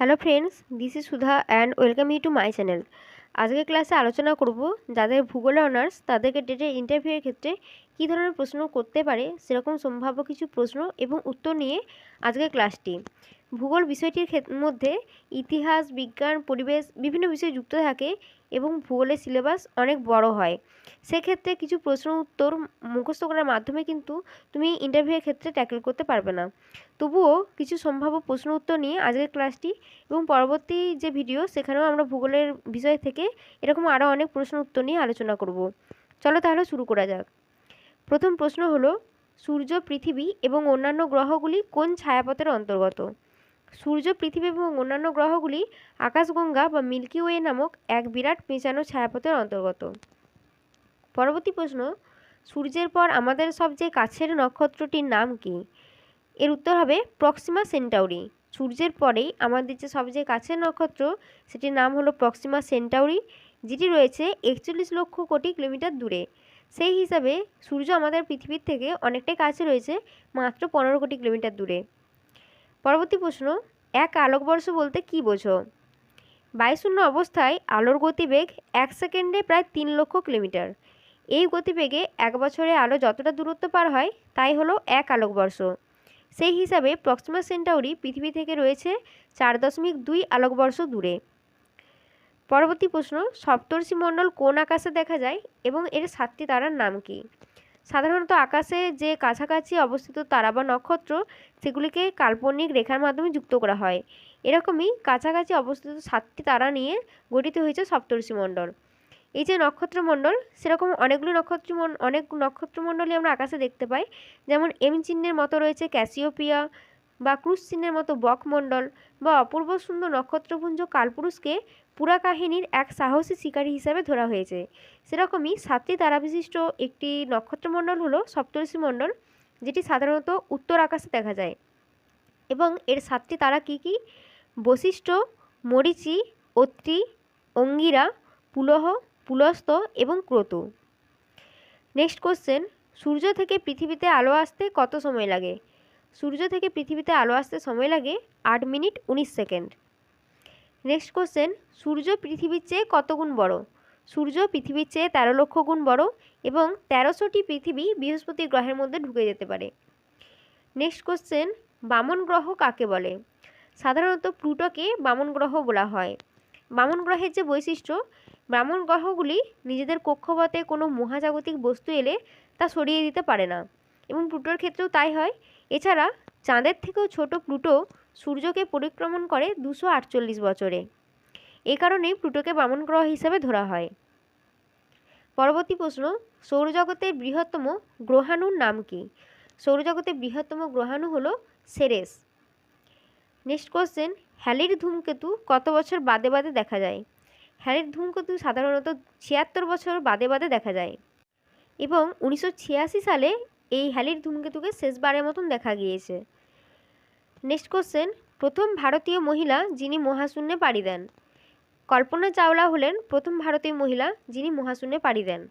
Hello friends this is Sudha and welcome you to my channel আজকের ক্লাসে আলোচনা করব যাদের ভূগোলে অনার্স তাদেরকে ডেটে ইন্টারভিউয়ের ক্ষেত্রে কী ধরনের প্রশ্ন করতে পারে, সেরকম সম্ভাব্য কিছু প্রশ্ন এবং উত্তর নিয়ে আজকের ক্লাসটি ভূগোল বিষয়টির মধ্যে ইতিহাস, বিজ্ঞান, পরিবেশ, বিভিন্ন বিষয় যুক্ত থাকে। এবং ভূগোলের সিলেবাস অনেক বড় হয়। সেক্ষেত্রে কিছু প্রশ্ন উত্তর মুখস্থ করার মাধ্যমে কিন্তু তুমি ইন্টারভিউয়ের ক্ষেত্রে ট্যাকেল করতে পারবে না। তবুও কিছু সম্ভাব্য প্রশ্ন উত্তর নিয়ে আজকের ক্লাসটি এবং পরবর্তী যে ভিডিও সেখানেও আমরা ভূগোলের বিষয় থেকে এরকম আরও অনেক প্রশ্ন উত্তর নিয়ে আলোচনা করব। চলো তাহলে শুরু করা যাক। প্রথম প্রশ্ন হলো, সূর্য, পৃথিবী এবং অন্যান্য গ্রহগুলি কোন ছায়াপথের অন্তর্গত? সূর্য, পৃথিবী এবং অন্যান্য গ্রহগুলি আকাশগঙ্গা বা মিল্কি ওয়ে নামক এক বিরাট পেঁচানো ছায়াপথের অন্তর্গত। পরবর্তী প্রশ্ন, সূর্যের পর আমাদের সবচেয়ে কাছের নক্ষত্রটির নাম কী? এর উত্তর হবে প্রক্সিমা সেন্টাউরি। সূর্যের পরেই আমাদের যে সবচেয়ে কাছের নক্ষত্র, সেটির নাম হলো প্রক্সিমা সেন্টাউরি, যেটি রয়েছে একচল্লিশ লক্ষ কোটি কিলোমিটার দূরে। সেই হিসাবে সূর্য আমাদের পৃথিবীর থেকে অনেকটাই কাছে রয়েছে, মাত্র পনেরো কোটি কিলোমিটার দূরে। পরবর্তী প্রশ্ন, এক আলোকবর্ষ বলতে কী বোঝো? বায়ুশূন্য অবস্থায় আলোর গতিবেগ এক সেকেন্ডে প্রায় তিন লক্ষ কিলোমিটার। এই গতিবেগে এক বছরে আলো যতটা দূরত্ব পার হয়, তাই হলো এক আলোকবর্ষ। সেই হিসাবে প্রক্সিমা সেন্টাউরি পৃথিবী থেকে রয়েছে চার দশমিক দুই আলোকবর্ষ দূরে। পরবর্তী প্রশ্ন, সপ্তর্ষি মণ্ডল কোন আকাশে দেখা যায় এবং এর সাতটি তারার নাম কি? সাধারণত আকাশে যে কাছাকাছি অবস্থিত তারা বা নক্ষত্র, সেগুলিকে কাল্পনিক রেখার মাধ্যমে যুক্ত করা হয়। এরকমই কাছাকাছি অবস্থিত সাতটি তারা নিয়ে গঠিত হয়েছে সপ্তর্ষি মণ্ডল। এই যে নক্ষত্রমণ্ডল সেরকম অনেকগুলো নক্ষত্র অনেক নক্ষত্রমণ্ডলই আমরা আকাশে দেখতে পাই। যেমন এম চিহ্নের মতো রয়েছে ক্যাসিওপিয়া বা ক্রুশ চিহ্নের মতো বকমণ্ডল বা অপূর্ব সুন্দর নক্ষত্রপুঞ্জ কালপুরুষকে পুরা কাহিনীর এক সাহসী শিকারী হিসাবে ধরা হয়েছে। সেরকমই সাতটি তারাবিশিষ্ট একটি নক্ষত্রমণ্ডল হলো সপ্তর্ষি মণ্ডল, যেটি সাধারণত উত্তর আকাশে দেখা যায়। এবং এর সাতটি তারা কি কি? বশিষ্ঠ, মরিচি, অত্রি, অঙ্গিরা, পুলহ, পুলস্ত এবং ক্রতু। নেক্সট কোশ্চেন সূর্য থেকে পৃথিবীতে আলো আসতে কত সময় লাগে? সূর্য থেকে পৃথিবীতে আলো আসতে সময় লাগে আট মিনিট উনিশ সেকেন্ড। নেক্সট কোশ্চেন সূর্য পৃথিবীর চেয়ে কত গুণ বড়? সূর্য পৃথিবীর চেয়ে তেরো লক্ষ গুণ বড় এবং তেরোশোটি পৃথিবী বৃহস্পতি গ্রহের মধ্যে ঢুকে যেতে পারে। নেক্সট কোশ্চেন বামন গ্রহ কাকে বলে? সাধারণত প্লুটোকে বামন গ্রহ বলা হয়। বামন গ্রহের যে বৈশিষ্ট্য ব্রাহ্মণ গ্রহগুলি নিজেদের কক্ষপথে কোনো মহাজাগতিক বস্তু এলে তা সরিয়ে দিতে পারে না এবং প্লুটোর ক্ষেত্রেও তাই হয়। এছাড়া চাঁদের থেকেও ছোট প্লুটো সূর্যকে পরিক্রমণ করে দুশো আটচল্লিশ বছরে। এ কারণেই প্লুটোকে বামন গ্রহ হিসেবে ধরা হয়। পরবর্তী প্রশ্ন, সৌরজগতের বৃহত্তম গ্রহাণুর নাম কি? সৌরজগতের বৃহত্তম গ্রহাণু হল সেরেস। নেক্সট কোশ্চেন, হ্যালির ধূমকেতু কত বছর বাদে বাদে দেখা যায়? হ্যালির ধূমকেতু সাধারণত ছিয়াত্তর বছর বাদে বাদে দেখা যায়। এবং উনিশশো ছিয়াশি সালে এই হ্যালির ধূমকেতুকে শেষবারের মতন দেখা গিয়েছে। নেক্সট কোশ্চেন, প্রথম ভারতীয় মহিলা যিনি মহাশূন্যে পাড়ি দেন। কল্পনা চাওলা হলেন প্রথম ভারতীয় মহিলা যিনি মহাশূন্যে পাড়ি দেন।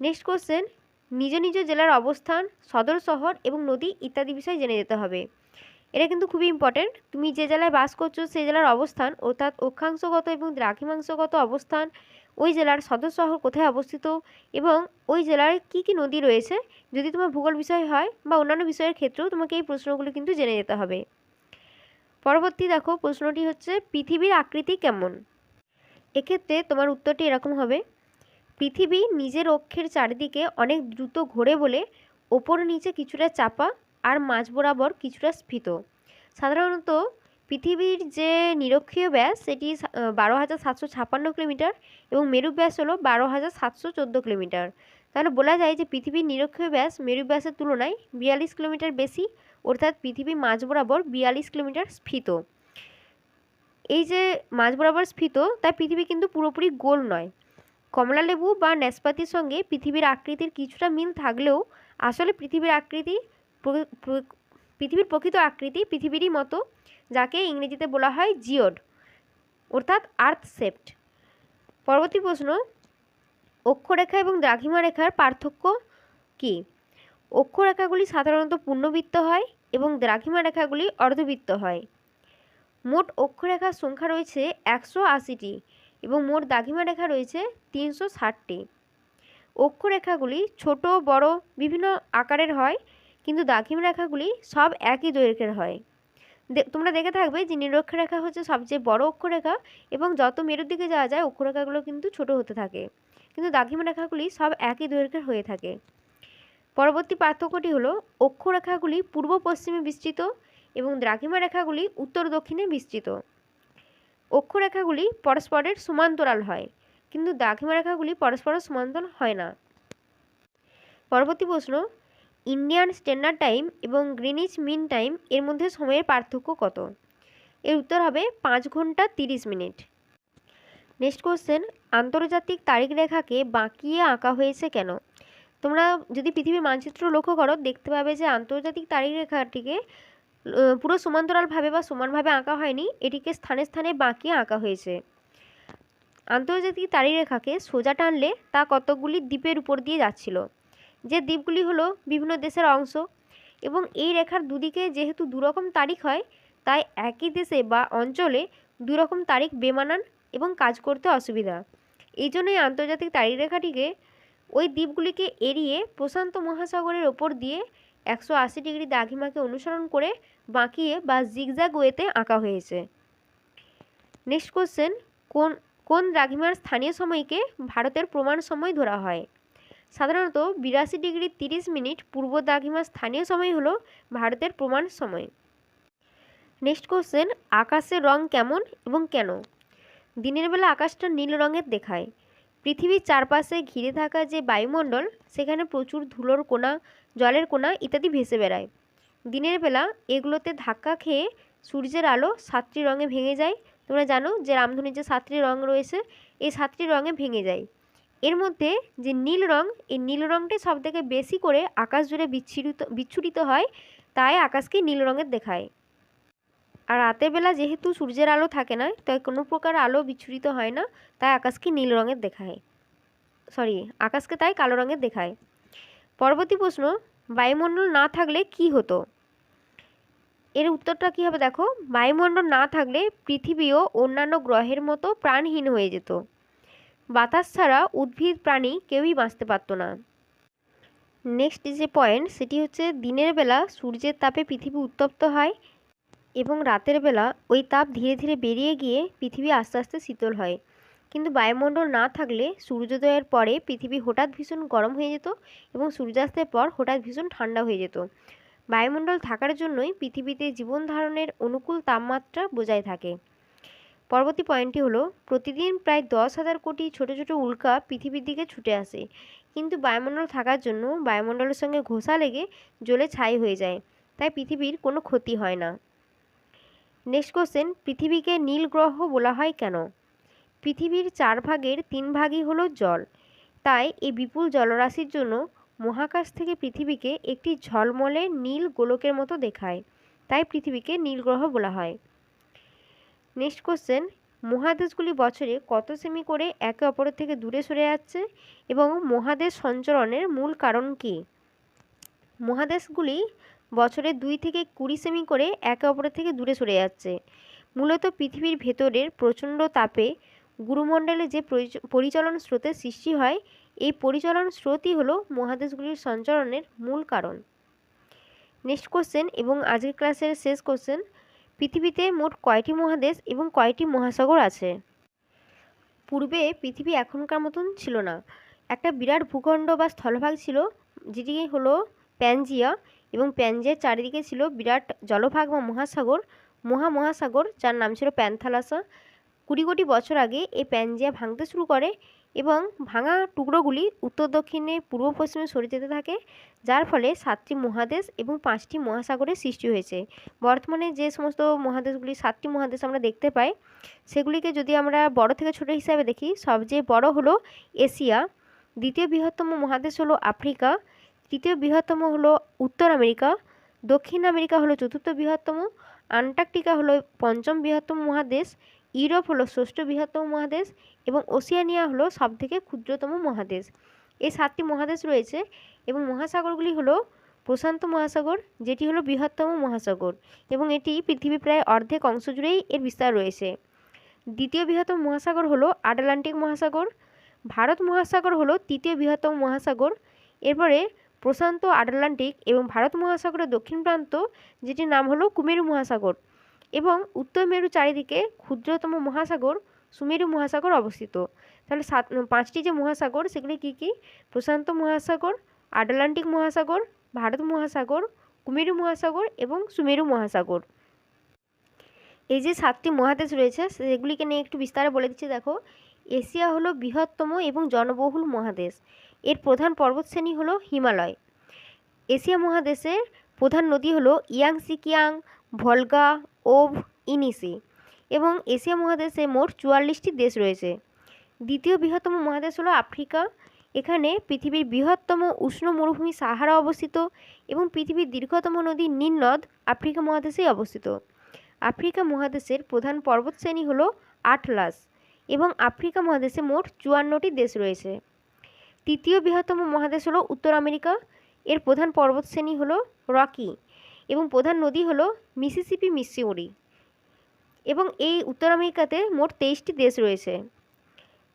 নেক্সট কোশ্চেন, নিজ নিজ জেলার অবস্থান, সদর শহর এবং নদী ইত্যাদি বিষয় জেনে যেতে হবে। এটা কিন্তু খুবই ইম্পর্টেন্ট তুমি যে জেলায় বাস করছ সেই জেলার অবস্থান অর্থাৎ অক্ষাংশগত এবং দ্রাঘিমাংশগত অবস্থান ওই জেলার সদর শহর কোথায় অবস্থিত এবং ওই জেলার কি কি নদী রয়েছে? যদি তোমার ভূগোল বিষয় হয় বা অন্যান্য বিষয়ের ক্ষেত্রেও তোমাকে এই প্রশ্নগুলো কিন্তু জেনে যেতে হবে। পরবর্তী দেখো, প্রশ্নটি হচ্ছে, পৃথিবীর আকৃতি কেমন? এক্ষেত্রে তোমার উত্তরটি এরকম হবে, পৃথিবী নিজের অক্ষের চারিদিকে অনেক দ্রুত ঘোরে বলে ওপর নিচে কিছুটা চাপা আর মাঝ বরাবর কিছুটা স্ফীত। সাধারণত পৃথিবীর যে নিরক্ষীয় ব্যাস, সেটি বারো হাজার সাতশো ছাপান্ন কিলোমিটার এবং মেরু ব্যাস হলো বারো হাজার সাতশো চোদ্দ কিলোমিটার। তাহলে বলা যায় যে পৃথিবীর নিরক্ষীয় ব্যাস মেরু ব্যাসের তুলনায় বিয়াল্লিশ কিলোমিটার বেশি, অর্থাৎ পৃথিবী মাঝ বরাবর বিয়াল্লিশ কিলোমিটার স্ফীত। এই যে মাঝ বরাবর স্ফীত, তাই পৃথিবী কিন্তু পুরোপুরি গোল নয়। কমলালেবু বা ন্যাসপাতির সঙ্গে পৃথিবীর আকৃতির কিছুটা মিল থাকলেও আসলে পৃথিবীর আকৃতি পৃথিবীর প্রকৃত আকৃতি পৃথিবীরই মতো যাকে ইংরেজিতে বলা হয় জিওড, অর্থাৎ আর্থ সেপ্ট পরবর্তী প্রশ্ন, অক্ষরেখা এবং দ্রাঘিমা রেখার পার্থক্য কী? অক্ষরেখাগুলি সাধারণত পূর্ণবৃত্ত হয় এবং দ্রাঘিমা রেখাগুলি অর্ধবৃত্ত হয়। মোট অক্ষরেখার সংখ্যা রয়েছে একশো আশিটি এবং মোট দাঘিমা রেখা রয়েছে তিনশো ষাটটি। অক্ষরেখাগুলি ছোট, বড়, বিভিন্ন আকারের হয়, কিন্তু দাঘিমা রেখাগুলি সব একই দৈর্ঘ্যের হয়। তোমরা দেখে থাকবে যে নিরক্ষরেখা হচ্ছে সবচেয়ে বড় অক্ষরেখা এবং যত মেরুর দিকে যাওয়া যায়, অক্ষরেখাগুলো কিন্তু ছোট হতে থাকে। কিন্তু দাঘিমা রেখাগুলি সব একই দৈর্ঘ্যের হয়ে থাকে। পরবর্তী পার্থক্যটি হলো, অক্ষরেখাগুলি পূর্ব পশ্চিমে বিস্তৃত এবং দ্রাঘিমা রেখাগুলি উত্তর দক্ষিণে বিস্তৃত। অক্ষরেখাগুলি পরস্পরের সমান্তরাল হয়, কিন্তু দাঘিমা রেখাগুলি পরস্পরের সমান্তরাল হয় না। পরবর্তী প্রশ্ন ইন্ডিয়ান স্ট্যান্ডার্ড টাইম এবং গ্রিনিচ মিন টাইম এর মধ্যে সময়ের পার্থক্য কত? এর উত্তর হবে পাঁচ ঘণ্টা তিরিশ মিনিট। নেক্সট কোশ্চেন, আন্তর্জাতিক তারিখ রেখাকে বাঁকিয়ে আঁকা হয়েছে কেন? তোমরা যদি পৃথিবীর মানচিত্র লক্ষ্য করো, দেখতে পাবে যে আন্তর্জাতিক তারিখ রেখাটিকে পুরো সমান্তরালভাবে বা সমানভাবে আঁকা হয়নি, এটিকে স্থানে স্থানে বাঁকিয়ে আঁকা হয়েছে। আন্তর্জাতিক তারিখ রেখাকে সোজা টানলে তা কতকগুলি দ্বীপের উপর দিয়ে যাচ্ছিল? যে দ্বীপগুলি হলো বিভিন্ন দেশের অংশ এবং এই রেখার দুদিকে যেহেতু দুরকম তারিখ হয়, তাই একই দেশে বা অঞ্চলে দুরকম তারিখ বেমানান এবং কাজ করতে অসুবিধা। এই জন্যই আন্তর্জাতিক তারিখ রেখাটিকে ওই দ্বীপগুলিকে এড়িয়ে প্রশান্ত মহাসাগরের ওপর দিয়ে একশো আশি ডিগ্রি দাঘিমাকে অনুসরণ করে বাঁকিয়ে বা জিগজ্যাগ ওয়েতে আঁকা হয়েছে। নেক্সট কোশ্চেন কোন কোন দ্রাঘিমার স্থানীয় সময়কে ভারতের প্রমাণ সময় ধরা হয়? সাধারণত বিরাশি ডিগ্রি তিরিশ মিনিট পূর্ব দ্রাঘিমার স্থানীয় সময় হলো ভারতের প্রমাণ সময়। নেক্সট কোশ্চেন আকাশের রং কেমন এবং কেন? দিনের বেলা আকাশটা নীল রঙের দেখায়। পৃথিবীর চারপাশে ঘিরে থাকা যে বায়ুমণ্ডল, সেখানে প্রচুর ধুলোর কোনা জলের কোনা ইত্যাদি ভেসে বেড়ায়। দিনের বেলা এগুলোতে ধাক্কা খেয়ে সূর্যের আলো সাতটি রঙে ভেঙে যায়। তোমরা জানো যে রামধনুর যে সাতটি রং রয়েছে, এই সাতটি রঙে ভেঙে যায়। এর মধ্যে যে নীল রং, এই নীল রঙটি সবথেকে বেশি করে আকাশ জুড়ে বিচ্ছুরিত বিচ্ছুরিত হয়, তাই আকাশকে নীল রঙের দেখায়। আর রাতের বেলা যেহেতু সূর্যের আলো থাকে না, তাই কোনো প্রকার আলো বিচ্ছুরিত হয় না, তাই আকাশকে নীল রঙের দেখায়। সরি, আকাশকে তাই কালো রঙের দেখায়। পরবর্তী প্রশ্ন, বায়ুমণ্ডল না থাকলে কি হতো? এর উত্তরটা কী হবে দেখো? বায়ুমণ্ডল না থাকলে পৃথিবীও অন্যান্য গ্রহের মতো প্রাণহীন হয়ে যেত। বাতাস ছাড়া উদ্ভিদ, প্রাণী কেউই বাঁচতে পারত না। নেক্সট যে পয়েন্ট সেটি হচ্ছে দিনের বেলা সূর্যের তাপে পৃথিবী উত্তপ্ত হয় এবং রাতের বেলা ওই তাপ ধীরে ধীরে বেরিয়ে গিয়ে পৃথিবী আস্তে আস্তে শীতল হয়। কিন্তু বায়ুমণ্ডল না থাকলে সূর্যোদয়ের পরে পৃথিবী হঠাৎ ভীষণ গরম হয়ে যেত এবং সূর্যাস্তের পর হঠাৎ ভীষণ ঠান্ডা হয়ে যেত। বায়ুমণ্ডল থাকার জন্যই পৃথিবীতে জীবন ধারণের অনুকূল তাপমাত্রা বজায় থাকে। পরবর্তী পয়েন্টটি হলো, প্রতিদিন প্রায় দশ হাজার কোটি ছোট ছোট উল্কা পৃথিবীর দিকে ছুটে আসে। কিন্তু বায়ুমণ্ডল থাকার জন্য বায়ুমণ্ডলের সঙ্গে ঘোষা লেগে জ্বলে ছাই হয়ে যায়। তাই পৃথিবীর কোনো ক্ষতি হয় না। নেক্সট কোশ্চেন পৃথিবীকে নীল গ্রহ বলা হয় কেন? পৃথিবীর চার ভাগের তিন ভাগই হলো জল। তাই এই বিপুল জলরাশির জন্য মহাকাশ থেকে পৃথিবীকে একটি ঝলমলে নীল গোলকের মতো দেখায়। তাই পৃথিবীকে নীল গ্রহ বলা হয়। নেক্সট কোশ্চেন মহাদেশগুলি বছরে কত সেমি করে একে অপরের থেকে দূরে সরে যাচ্ছে এবং মহাদেশ সঞ্চরণের মূল কারণ কী? মহাদেশগুলি বছরে দুই থেকে কুড়ি সেমি করে একে অপরের থেকে দূরে সরে যাচ্ছে। মূলত পৃথিবীর ভেতরের প্রচণ্ড তাপে গুরুমণ্ডলে যে পরিচলন স্রোতের সৃষ্টি হয়, এই পরিচলন স্রোতই হলো মহাদেশগুলির সঞ্চরণের মূল কারণ। নেক্সট কোশ্চেন এবং আজকের ক্লাসের শেষ কোশ্চেন পৃথিবীতে মোট কয়টি মহাদেশ এবং কয়টি মহাসাগর আছে? পূর্বে পৃথিবী এখনকার মতন ছিল না। একটা বিরাট ভূখণ্ড বা স্থলভাগ ছিল, যেটি হলো প্যানজিয়া এবং প্যানজিয়ার চারিদিকে ছিল বিরাট জলভাগ বা মহাসাগর মহা মহাসাগর যার নাম ছিল প্যান্থালাসা। কুড়ি কোটি বছর আগে এই প্যানজিয়া ভাঙতে শুরু করে এবং ভাঙা টুকরোগুলি উত্তর দক্ষিণে পূর্ব পশ্চিমে সরে যেতে থাকে, যার ফলে সাতটি মহাদেশ এবং পাঁচটি মহাসাগরের সৃষ্টি হয়েছে। বর্তমানে যে সমস্ত মহাদেশগুলি, সাতটি মহাদেশ আমরা দেখতে পাই, সেগুলিকে যদি আমরা বড় থেকে ছোট হিসাবে দেখি, সবচেয়ে বড় হলো এশিয়া, দ্বিতীয় বৃহত্তম মহাদেশ হলো আফ্রিকা, তৃতীয় বৃহত্তম হলো উত্তর আমেরিকা, দক্ষিণ আমেরিকা হলো চতুর্থ বৃহত্তম, আন্টার্কটিকা হলো পঞ্চম বৃহত্তম মহাদেশ, ইউরোপ হলো ষষ্ঠ বৃহত্তম মহাদেশ এবং ওসিয়ানিয়া হলো সবথেকে ক্ষুদ্রতম মহাদেশ। এই সাতটি মহাদেশ রয়েছে এবং মহাসাগরগুলি হলো প্রশান্ত মহাসাগর, যেটি হলো বৃহত্তম মহাসাগর এবং এটি পৃথিবী প্রায় অর্ধেক অংশ জুড়েই এর বিস্তার রয়েছে। দ্বিতীয় বৃহত্তম মহাসাগর হলো আটলান্টিক মহাসাগর, ভারত মহাসাগর হলো তৃতীয় বৃহত্তম মহাসাগর, এরপরে প্রশান্ত আটলান্টিক এবং ভারত মহাসাগরের দক্ষিণ প্রান্ত, যেটির নাম হলো কুমেরু মহাসাগর এবং উত্তর মেরু চারিদিকে ক্ষুদ্রতম মহাসাগর সুমেরু মহাসাগর অবস্থিত। তাহলে সাত, পাঁচটি যে মহাসাগর, সেগুলি কী কী? প্রশান্ত মহাসাগর, আটলান্টিক মহাসাগর, ভারত মহাসাগর, কুমেরু মহাসাগর এবং সুমেরু মহাসাগর। এই যে সাতটি মহাদেশ রয়েছে, সেগুলিকে নিয়ে একটু বিস্তারে বলে দিচ্ছি, দেখো। এশিয়া হলো বৃহত্তম এবং জনবহুল মহাদেশ। এর প্রধান পর্বতশ্রেণী হলো হিমালয়। এশিয়া মহাদেশের প্রধান নদী হলো ইয়াংসিকিয়াং, ভলগা, ওভ, ইনিসি। এবং এশিয়া মহাদেশে মোট চুয়াল্লিশটি দেশ রয়েছে। দ্বিতীয় বৃহত্তম মহাদেশ হলো আফ্রিকা। এখানে পৃথিবীর বৃহত্তম উষ্ণ মরুভূমি সাহারা অবস্থিত এবং পৃথিবীর দীর্ঘতম নদী নীল নদ আফ্রিকা মহাদেশেই অবস্থিত। আফ্রিকা মহাদেশের প্রধান পর্বতশ্রেণী হলো আটলাস এবং আফ্রিকা মহাদেশে মোট চুয়ান্নটি দেশ রয়েছে। তৃতীয় বৃহত্তম মহাদেশ হলো উত্তর আমেরিকা। এর প্রধান পর্বতশ্রেণী হলো রকি এবং প্রধান নদী হলো মিসিসিপি মিসিউরি এবং এই উত্তর আমেরিকাতে মোট তেইশটি দেশ রয়েছে।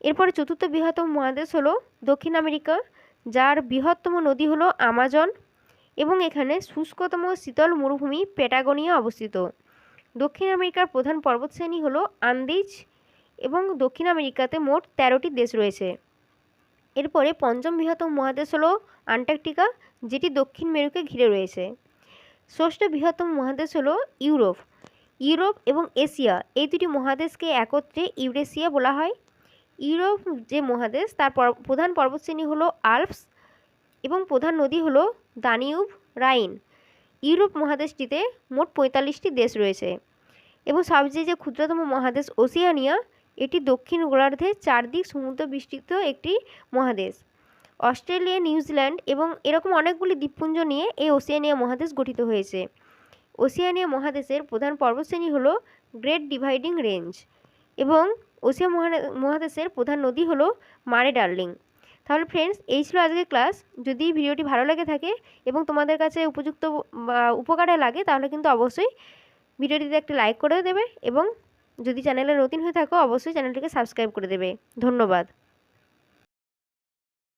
এরপরে চতুর্থ বৃহত্তম মহাদেশ হলো দক্ষিণ আমেরিকা, যার বৃহত্তম নদী হলো আমাজন এবং এখানে শুষ্কতম শীতল মরুভূমি পেটাগোনিয়া অবস্থিত। দক্ষিণ আমেরিকার প্রধান পর্বতশ্রেণী হলো আন্দিজ এবং দক্ষিণ আমেরিকাতে মোট তেরোটি দেশ রয়েছে। এরপরে পঞ্চম বৃহত্তম মহাদেশ হলো আন্টার্কটিকা, যেটি দক্ষিণ মেরুকে ঘিরে রয়েছে। ষষ্ঠ বৃহত্তম মহাদেশ হলো ইউরোপ। ইউরোপ এবং এশিয়া। এই দুটি মহাদেশকে একত্রে ইউরেশিয়া বলা হয়। ইউরোপ যে মহাদেশ, তার প্রধান পর্বতশ্রেণী হলো আল্পস এবং প্রধান নদী হলো দানিউব রাইন। ইউরোপ মহাদেশটিতে মোট পঁয়তাল্লিশটি দেশ রয়েছে এবং সবচেয়ে যে ক্ষুদ্রতম মহাদেশ ওসিয়ানিয়া, এটি দক্ষিণ গোলার্ধে চারদিক সমুদ্র বিস্তৃত একটি মহাদেশ। অস্ট্রেলিয়া, নিউজিল্যান্ড এবং এরকম অনেকগুলি দ্বীপপুঞ্জ নিয়ে এই ওসিয়ানিয়া মহাদেশ গঠিত হয়েছে। ওসিয়ানিয়া মহাদেশের প্রধান পর্বতশ্রেণী হলো গ্রেট ডিভাইডিং রেঞ্জ এবং ওসিয়া মহাদেশের প্রধান নদী হলো মারে ডার্লিং। তাহলে ফ্রেন্ডস এই ছিল আজকের ক্লাস যদি ভিডিওটি ভালো লেগে থাকে এবং তোমাদের কাছে উপযুক্ত উপকারে লাগে, তাহলে কিন্তু অবশ্যই ভিডিওটিতে একটা লাইক করে দেবে এবং যদি চ্যানেলে নতুন হয়ে থাকো, অবশ্যই চ্যানেলটিকে সাবস্ক্রাইব করে দেবে। ধন্যবাদ।